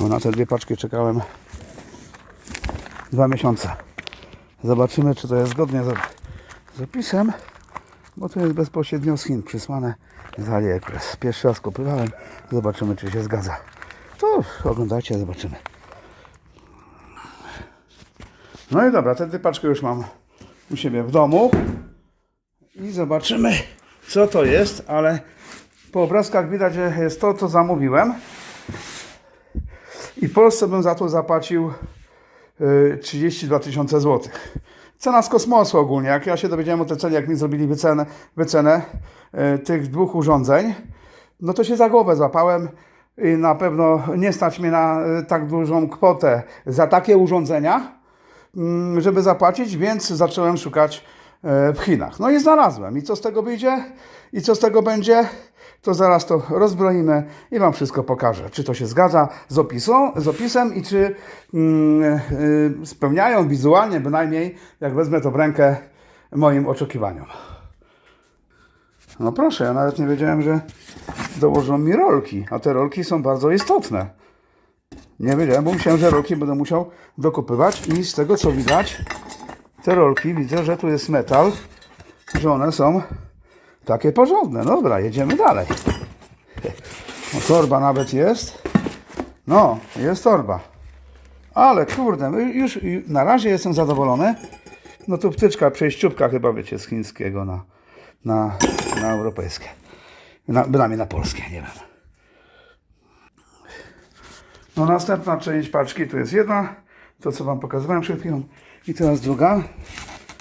Bo na te dwie paczki czekałem dwa miesiące. Zobaczymy, czy to jest zgodnie z z opisem, bo to jest bezpośrednio z Chin przysłane z AliExpress. Pierwszy raz kupowałem, zobaczymy, czy się zgadza. To oglądajcie, zobaczymy. No i dobra, tę dwie paczki już mam u siebie w domu i zobaczymy, co to jest, ale po obrazkach widać, że jest to, co zamówiłem. I Polsce bym za to zapłacił y, 32 tysiące złotych. Cena z kosmosu ogólnie. Jak ja się dowiedziałem o tej cenie, jak mi zrobili wycenę, wycenę y, tych dwóch urządzeń, no to się za głowę złapałem i na pewno nie stać mnie na y, tak dużą kwotę za takie urządzenia, mm, żeby zapłacić, więc zacząłem szukać e, w Chinach. No i znalazłem. I co z tego wyjdzie? I co z tego będzie? To zaraz to rozbroimy i Wam wszystko pokażę. Czy to się zgadza z, opisą, z opisem i czy mm, y, spełniają wizualnie bynajmniej, jak wezmę to w rękę, moim oczekiwaniom. No proszę, ja nawet nie wiedziałem, że dołożą mi rolki, a te rolki są bardzo istotne. Nie wiedziałem, bo myślałem, że rolki będę musiał dokupywać i z tego co widać, te rolki widzę, że tu jest metal, że one są takie porządne. Dobra, jedziemy dalej. No, torba nawet jest. No, jest torba. Ale kurde, no już na razie jestem zadowolony. No tu wtyczka, przejściówka chyba wiecie z chińskiego na, na, na europejskie. Na, bynajmniej na polskie, nie wiem. No następna część paczki, tu jest jedna, to co Wam pokazywałem przed chwilą i teraz druga.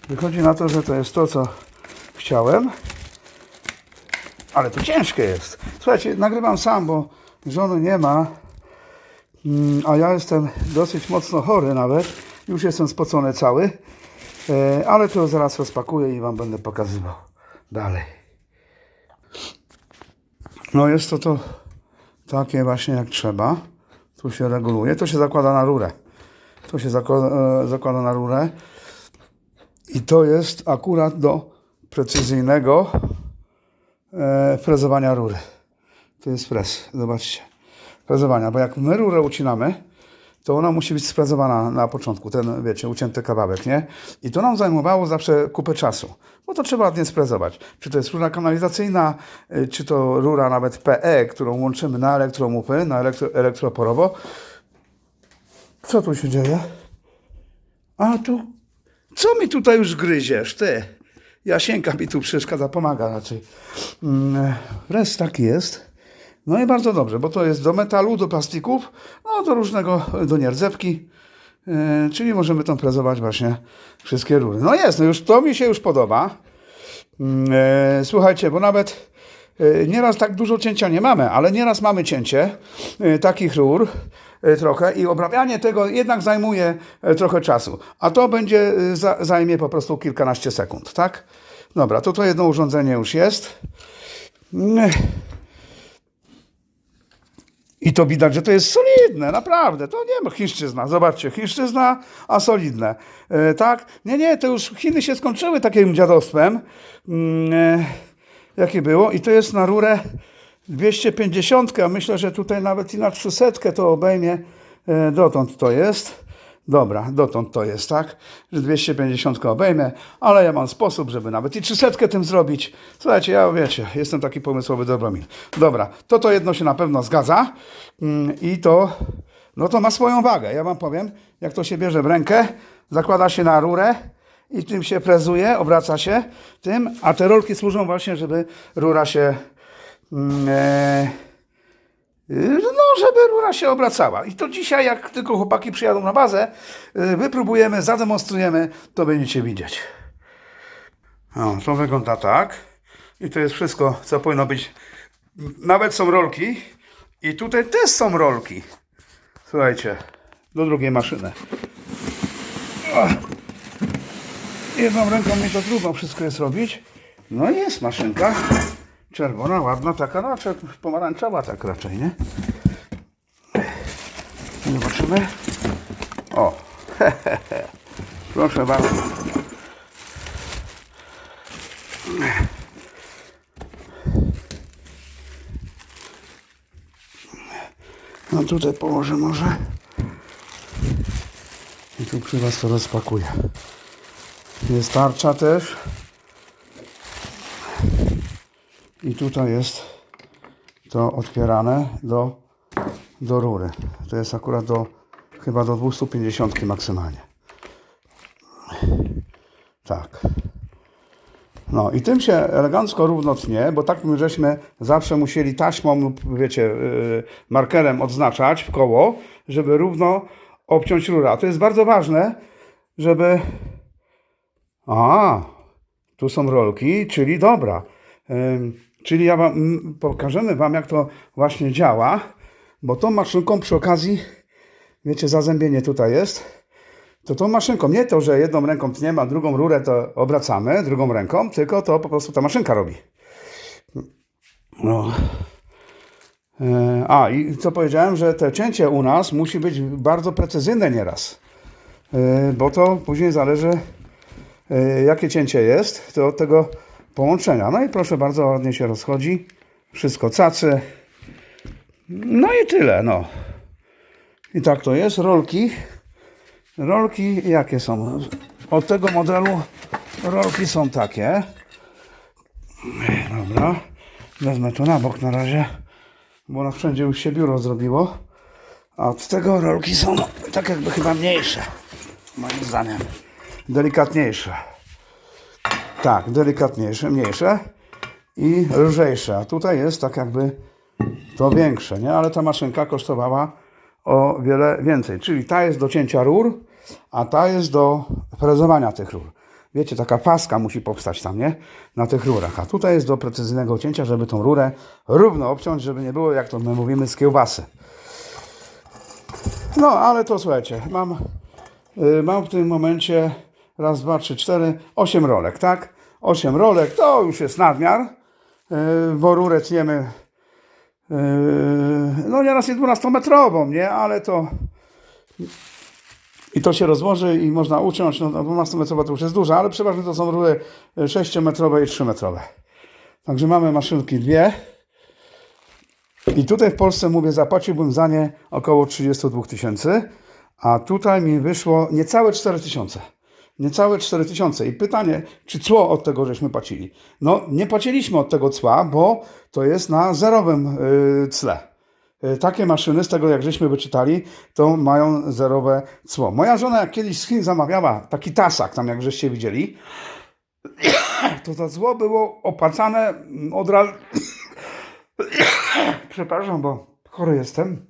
Wychodzi na to, że to jest to, co chciałem. Ale to ciężkie jest. Słuchajcie, nagrywam sam, bo żony nie ma, Mm, a ja jestem dosyć mocno chory nawet. Już jestem spocony cały, E, ale to zaraz rozpakuję i Wam będę pokazywał dalej. No jest to to takie właśnie jak trzeba. Tu się reguluje. To się zakłada na rurę. To się zakłada, e, zakłada na rurę. I to jest akurat do precyzyjnego e, frezowania rury. To jest fres. Zobaczcie. Frezowania. Bo jak my rurę ucinamy, to ona musi być sfrezowana na początku, ten, wiecie, ucięty kawałek, nie? I to nam zajmowało zawsze kupę czasu, bo to trzeba ładnie sfrezować. Czy to jest rura kanalizacyjna, y, czy to rura nawet PE, którą łączymy na elektromupy, na elektro, elektroporowo. Co tu się dzieje? A tu, co mi tutaj już gryziesz, ty? Jasienka mi tu przeszkadza, pomaga raczej. Mm, Wreszcie taki jest. No i bardzo dobrze, bo to jest do metalu, do plastików, no do różnego, do nierdzewki. Yy, czyli możemy tam prezować właśnie wszystkie rury. No jest, no już to mi się już podoba. Yy, słuchajcie, bo nawet nieraz tak dużo cięcia nie mamy, ale nieraz mamy cięcie yy, takich rur yy, trochę i obrabianie tego jednak zajmuje trochę czasu. A to będzie za, zajmie po prostu kilkanaście sekund, tak? Dobra, to to jedno urządzenie już jest. I to widać, że to jest solidne, naprawdę. To nie ma chińszczyzna. Zobaczcie, chińszczyzna, a solidne. E, tak? Nie, nie, to już Chiny się skończyły takim dziadostwem, mm, e, jakie było. I to jest na rurę 250, a myślę, że tutaj nawet i na 300 to obejmie. E, dotąd to jest. Dobra, dotąd to jest, tak? Że 250 obejmę, ale ja mam sposób, żeby nawet i 300 tym zrobić. Słuchajcie, ja wiecie, jestem taki pomysłowy Dobromir. Dobra, to to jedno się na pewno zgadza Mm, i to, no to ma swoją wagę. Ja wam powiem, jak to się bierze w rękę, zakłada się na rurę i tym się prezuje, obraca się tym, a te rolki służą właśnie, żeby rura się... Mm, e, no, żeby rura się obracała. I to dzisiaj, jak tylko chłopaki przyjadą na bazę, y, wypróbujemy, zademonstrujemy, to będziecie widzieć. O, to wygląda tak. I to jest wszystko, co powinno być. Nawet są rolki. I tutaj też są rolki. Słuchajcie, do drugiej maszyny. Jedną ręką mi to trudno wszystko jest robić. No jest maszynka. Czerwona, ładna, taka raczej, pomarańczowa tak raczej, nie? Zobaczymy. O, proszę bardzo. No tutaj położę może. I tu przy Was to rozpakuję. Jest tarcza też. I tutaj jest to otwierane do, do rury. To jest akurat do chyba do 250 maksymalnie. Tak. No i tym się elegancko równo tnie, bo tak my żeśmy zawsze musieli taśmą lub wiecie, yy, markerem odznaczać w koło, żeby równo obciąć rurę. A to jest bardzo ważne, żeby... A, tu są rolki, czyli dobra. Czyli ja wam pokażemy wam, jak to właśnie działa, bo tą maszynką przy okazji, wiecie, zazębienie tutaj jest, to tą maszynką, nie to, że jedną ręką tniemy, a drugą rurę to obracamy drugą ręką, tylko to po prostu ta maszynka robi. No. E, A, i co powiedziałem, że te cięcie u nas musi być bardzo precyzyjne nieraz, E, bo to później zależy, jakie cięcie jest, to od tego połączenia. No i proszę bardzo, ładnie się rozchodzi, wszystko cacy. No i tyle, no. I tak to jest, rolki. Rolki jakie są? Od tego modelu rolki są takie. Dobra. Wezmę to na bok na razie, bo na wszędzie już się biuro zrobiło. A od tego rolki są tak jakby chyba mniejsze. Moim zdaniem. Delikatniejsze. Tak, delikatniejsze, mniejsze i lżejsze. A tutaj jest tak jakby to większe, nie? Ale ta maszynka kosztowała o wiele więcej. Czyli ta jest do cięcia rur, a ta jest do frezowania tych rur. Wiecie, taka paska musi powstać tam, nie? Na tych rurach. A tutaj jest do precyzyjnego cięcia, żeby tą rurę równo obciąć, żeby nie było, jak to my mówimy, z kiełbasy. No, ale to słuchajcie, mam, y, mam w tym momencie raz, dwa, trzy, cztery, osiem rolek, tak? Osiem rolek to już jest nadmiar, y, bo rurę tniemy Yy, no nieraz jest 12-metrową, nie? Ale to i to się rozłoży i można uciąć, no 12-metrowa to już jest duża, ale przeważnie to są rury 6-metrowe i 3-metrowe. Także mamy maszynki dwie. I tutaj w Polsce, mówię, zapłaciłbym za nie około 32 tysięcy, a tutaj mi wyszło niecałe 4 tysiące. Niecałe 4 tysiące. I pytanie, czy cło od tego żeśmy płacili? No, nie płaciliśmy od tego cła, bo to jest na zerowym yy, cle. Yy, Takie maszyny, z tego jak żeśmy wyczytali, to mają zerowe cło. Moja żona, jak kiedyś z Chin zamawiała taki tasak, tam jak żeście widzieli, to to zło było opłacane od razu. Przepraszam, bo chory jestem.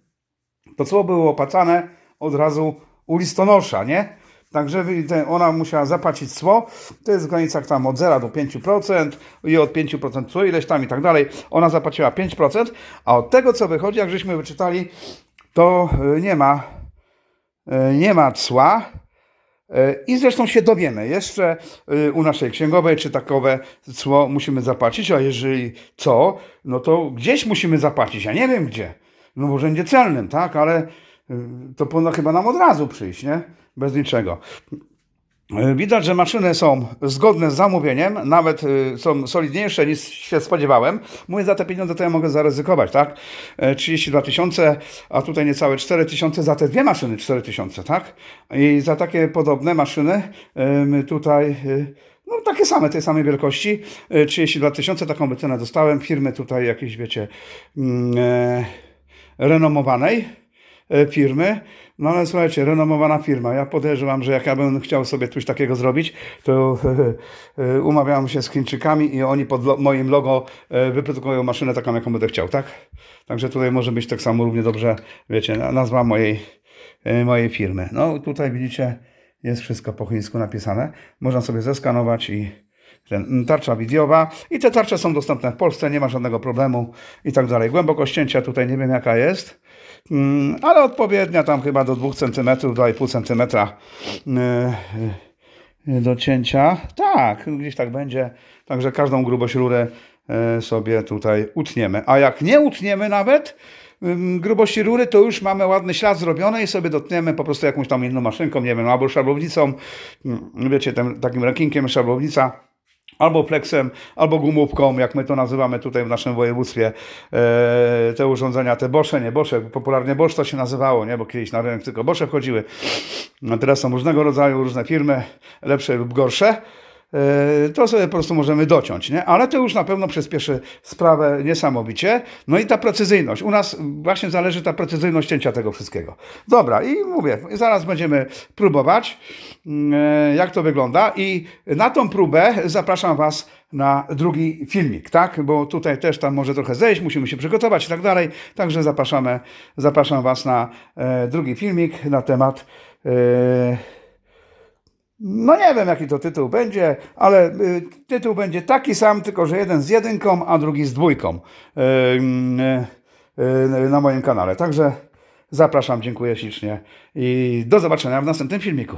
To cło było opłacane od razu u listonosza, nie? Także ona musiała zapłacić cło, to jest w granicach tam od 0 do 5% i od 5% cło ileś tam i tak dalej. Ona zapłaciła 5%, a od tego co wychodzi, jak żeśmy wyczytali, to y, nie ma, y, nie ma cła. Y, I zresztą się dowiemy jeszcze u naszej księgowej, czy takowe cło musimy zapłacić, a jeżeli co, no to gdzieś musimy zapłacić, ja nie wiem gdzie. No w urzędzie celnym, tak, ale to powinno chyba nam od razu przyjść, nie? Bez niczego. Y, Widać, że maszyny są zgodne z zamówieniem, nawet y, są solidniejsze niż się spodziewałem. Mówię, za te pieniądze to ja mogę zaryzykować, tak? E, 32 tysiące, a tutaj niecałe 4 tysiące za te dwie maszyny 4 tysiące, tak? I za takie podobne maszyny y, tutaj... y, No, takie same, tej samej wielkości. y, 32 tysiące, taką wycenę dostałem. Firmy tutaj jakieś, wiecie, mm, e, renomowanej firmy. No ale słuchajcie, renomowana firma. Ja podejrzewam, że jak ja bym chciał sobie coś takiego zrobić, to e, umawiam się z Chińczykami i oni pod moim logo e, wyprodukują maszynę taką, jaką będę chciał, tak? Także tutaj może być tak samo równie dobrze, wiecie, na- nazwa mojej, e, mojej firmy. No tutaj widzicie, jest wszystko po chińsku napisane. Można sobie zeskanować i tarcza wideo i te tarcze są dostępne w Polsce, nie ma żadnego problemu i tak dalej. Głębokość cięcia tutaj nie wiem jaka jest, mm, ale odpowiednia tam chyba do 2 cm, 2,5 cm do cięcia. Tak, gdzieś tak będzie. Także każdą grubość rurę e, sobie tutaj utniemy. A jak nie utniemy nawet ym, grubości rury, to już mamy ładny ślad zrobiony i sobie dotniemy po prostu jakąś tam inną maszynką, nie wiem, albo szablownicą, mm, wiecie, tym, takim rankinkiem szablownica albo plexem, albo gumówką, jak my to nazywamy tutaj w naszym województwie, e, te urządzenia, te Bosze, nie Bosze, popularnie Bosch to się nazywało, nie, bo kiedyś na rynek tylko Bosze wchodziły, teraz są różnego rodzaju, różne firmy, lepsze lub gorsze, to sobie po prostu możemy dociąć, nie? Ale to już na pewno przyspieszy sprawę niesamowicie. No i ta precyzyjność. U nas właśnie zależy ta precyzyjność cięcia tego wszystkiego. Dobra, i mówię, zaraz będziemy próbować, mm, e, jak to wygląda. I na tą próbę zapraszam Was na drugi filmik, tak? Bo tutaj też tam może trochę zejść, musimy się przygotować i tak dalej. Także zapraszamy, zapraszam Was na e, drugi filmik na temat. E, no nie wiem, jaki to tytuł będzie, ale y, tytuł będzie taki sam, tylko że jeden z jedynką, a drugi z dwójką y, y, na moim kanale. Także zapraszam, dziękuję ślicznie i do zobaczenia w następnym filmiku.